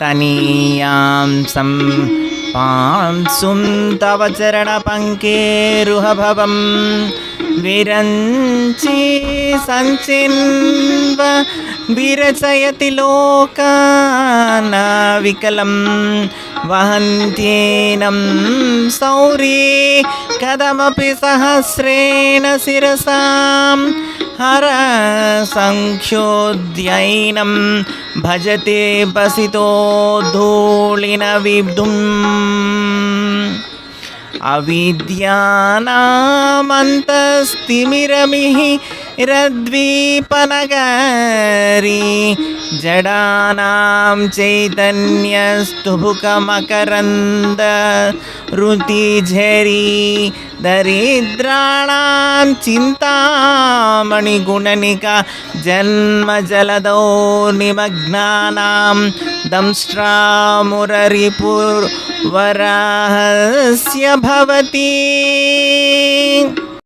तनीयां सं पांसुं तव चरणपङ्केरुहभवं विरञ्ची सञ्चिन्व विरचयति लोकानाविकलं वहन्त्येनं सौर्ये कदमपि सहस्रेण शिरसां हर सङ्ख्योद्यैनं भजते पसितो धूलिनविदुम् अविद्यानामन्तस्तिमिरमिः रद्वीपनगरी जडानां चैतन्यस्तुभुकमकरन्द रुतिझरी दरिद्राणां चिन्तामणिगुणनिका जन्मजलदौ निमग्नानां दंष्ट्रामुररिपुर्वराहस्य भवति